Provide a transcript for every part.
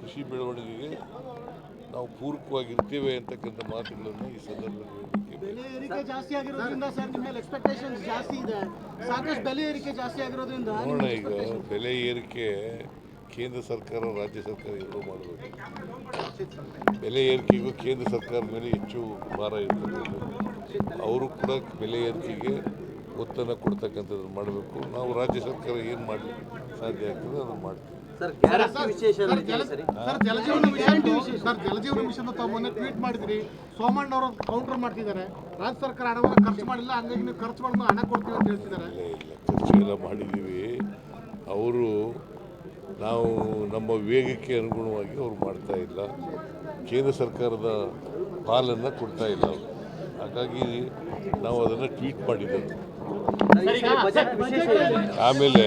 ಕೃಷಿ ಬೆಳವಣಿಗೆಗೆ ನಾವು ಪೂರಕವಾಗಿರ್ತೇವೆ ಅಂತಕ್ಕಂಥ ಮಾತುಗಳನ್ನು ಈ ಸಂದರ್ಭದಲ್ಲಿ ಬೆಲೆ ಏರಿಕೆ ಜಾಸ್ತಿ ಆಗಿರೋದ್ರಿಂದ ಸರ್ ನಿಮ್ಮ ಮೇಲೆ ಎಕ್ಸ್ಪೆಕ್ಟೇಷನ್ಸ್ ಜಾಸ್ತಿ ಇದೆ. ಸಾಕಷ್ಟು ಬೆಲೆ ಏರಿಕೆ ಜಾಸ್ತಿ ಆಗಿರೋದ್ರಿಂದ ನೋಡೋಣ ಈಗ ಬೆಲೆ ಏರಿಕೆ ಕೇಂದ್ರ ಸರ್ಕಾರ ರಾಜ್ಯ ಸರ್ಕಾರ ಎರಡೂ ಮಾಡಬೇಕು. ಬೆಲೆ ಏರಿಕೆಗೂ ಕೇಂದ್ರ ಸರ್ಕಾರದ ಮೇಲೆ ಹೆಚ್ಚು ಭಾರ ಇರ್ತಕ್ಕಂಥದ್ದು. ಅವರು ಕೂಡ ಬೆಲೆ ಏರಿಕೆಗೆ ಒತ್ತನ್ನು ಕೊಡ್ತಕ್ಕಂಥದ್ದನ್ನು ಮಾಡಬೇಕು. ನಾವು ರಾಜ್ಯ ಸರ್ಕಾರ ಏನು ಮಾಡಲಿಕ್ಕೆ ಸಾಧ್ಯ ಆಗ್ತದೆ ಅದನ್ನು ಮಾಡ್ತೀವಿ. ಸರ್ ಗ್ಯಾರಂಟಿ ವಿಶೇಷ ನಡೀತಿದೆ ಸರಿ? Sir Jal Jeevan mission sir Jal Jeevan mission ತಾವು ಮೊನ್ನೆ ಟ್ವೀಟ್ ಮಾಡಿದ್ರಿ. ಸೋಮಣ್ಣ ಅವರು ಕೌಂಟರ್ ಮಾಡ್ತಿದ್ದಾರೆ. ರಾಜ್ಯ ಸರ್ಕಾರ ಹಣವನ್ನು ಖರ್ಚು ಮಾಡಿಲ್ಲ ಹಂಗಾಗಿ ನೀವು ಖರ್ಚು ಮಾಡೋದು ಹಣ ಕೊಡ್ತೀವಿ ಅಂತ ಹೇಳ್ತಿದ್ದಾರೆ. ಖರ್ಚು ಎಲ್ಲ ಮಾಡಿದ್ದೀವಿ. ಅವರು ನಾವು ನಮ್ಮ ವೇಗಕ್ಕೆ ಅನುಗುಣವಾಗಿ ಅವ್ರು ಮಾಡ್ತಾ ಇಲ್ಲ. ಕೇಂದ್ರ ಸರ್ಕಾರದ ಪಾಲನ್ನು ಕೊಡ್ತಾ ಇಲ್ಲ ಅವರು. ಹಾಗಾಗಿ ನಾವು ಅದನ್ನು ಟ್ವೀಟ್ ಮಾಡಿದ್ದೆವು ಆಮೇಲೆ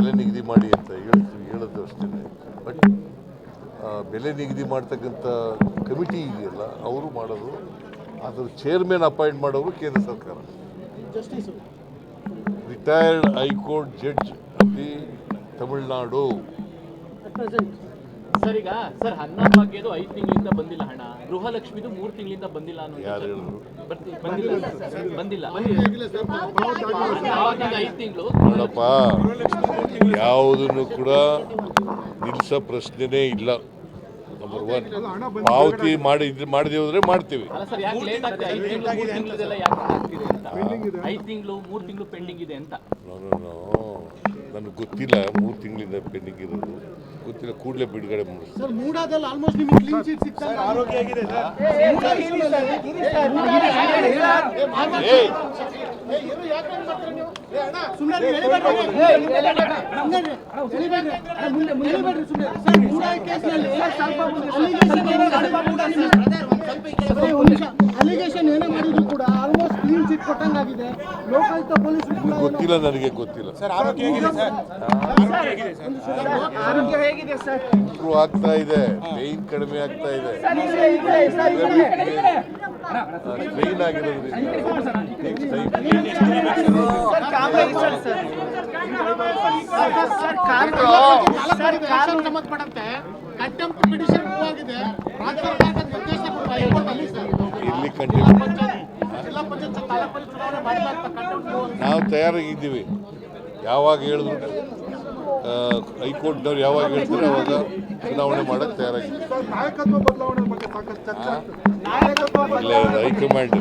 ಬೆಲೆ ನಿಗದಿ ಮಾಡಿ ಅಂತ ಹೇಳ್ತೀವಿ ಹೇಳೋದು ಅಷ್ಟೇ ಬಟ್ ಬೆಲೆ ನಿಗದಿ ಮಾಡ್ತಕ್ಕಂಥ ಕಮಿಟಿ ಇದೆಯಲ್ಲ ಅವರು ಮಾಡೋದು. ಅದ್ರ ಚೇರ್ಮನ್ ಅಪಾಯಿಂಟ್ ಮಾಡೋರು ಕೇಂದ್ರ ಸರ್ಕಾರ. Retired high court judge of the Tamil Nadu sir ಈಗ ಸರ್ ಅನ್ನ ಭಾಗ್ಯದು ಐದು ತಿಂಗಳಿಂದ ಬಂದಿಲ್ಲ ಹಣ ಗೃಹಲಕ್ಷ್ಮಿದು ಮೂರು ತಿಂಗಳಿಂದ ಬಂದಿಲ್ಲ ಅನ್ನೋ ಯಾರು ಹೇಳಿದ್ರು? ಬಂದಿಲ್ಲ ಸರ್, ಬಂದಿಲ್ಲ. ಐದು ತಿಂಗಳು. ನೋಡಪ್ಪ. ಯಾವುದನ್ನು ಕೂಡ ನಿಲ್ಲಿಸೋ ಪ್ರಶ್ನೆನೇ ಇಲ್ಲ. ನಂಬರ್ ಒನ್ ಪಾವತಿ ಮಾಡಿ ಮಾಡದೆ ಹೋದ್ರೆ ಮಾಡ್ತೀವಿ. ಇದೆ. ಅಂತ. ನಾನು ನನಗೆ ಗೊತ್ತಿಲ್ಲ ಮೂರು ತಿಂಗಳಿಂದ ಪೆಂಡಿಂಗ್ ಇರೋದು. ಗೊತ್ತಿಲ್ಲ ಕೂಡಲೇ ಬಿಡುಗಡೆ ಮಾಡಿಸ್ತೀನಿ ಸರ್ ಸರ್ ಅಲಿಗೇಷನ್ ಏನೇ ಮಾಡಿದ್ರು ಕೂಡ ಆಲ್ಮೋಸ್ಟ್ ಕ್ಲೀನ್ ಚಿಟ್ ಕೊಟ್ಟಂಗಾಗಿದೆ ಲೋಕಾಯುಕ್ತ ಪೊಲೀಸರು ಕೂಡ ಗೊತ್ತಿಲ್ಲ ನನಗೆ ಗೊತ್ತಿಲ್ಲ ಸರ್? ಆರೋಗ್ಯ ಹೇಗಿದೆ ಸರ್? ಇಂಪ್ರೂವ್ ಆಗ್ತಾ ಇದೆ ಪೇನ್ ಕಡಿಮೆ ಆಗ್ತಾ ಇದೆ. ಪೇನ್ ಆಗಿರೋದ್ರಿಂದ. ಕಂಟಿನ್ಯೂ. ನಾವು ತಯಾರಾಗಿದ್ದೀವಿ. ಯಾವಾಗ ಹೇಳಿದ್ರು ಹೈಕೋರ್ಟ್ನವ್ರು ಯಾವಾಗ ಹೇಳ್ತಾರೆ ಅವಾಗ ಚುನಾವಣೆ ಮಾಡಕ್ಕೆ ತಯಾರಾಗಿದ್ದೀವಿ. ನಾಯಕತ್ವ ಬದಲಾವಣೆ ಬಗ್ಗೆ ಸಾಕಷ್ಟು ಚರ್ಚೆ ಆಗ್ತದೆ. ನಾಯಕತ್ವ ಇಲ್ಲ ಹೈಕಮಾಂಡ್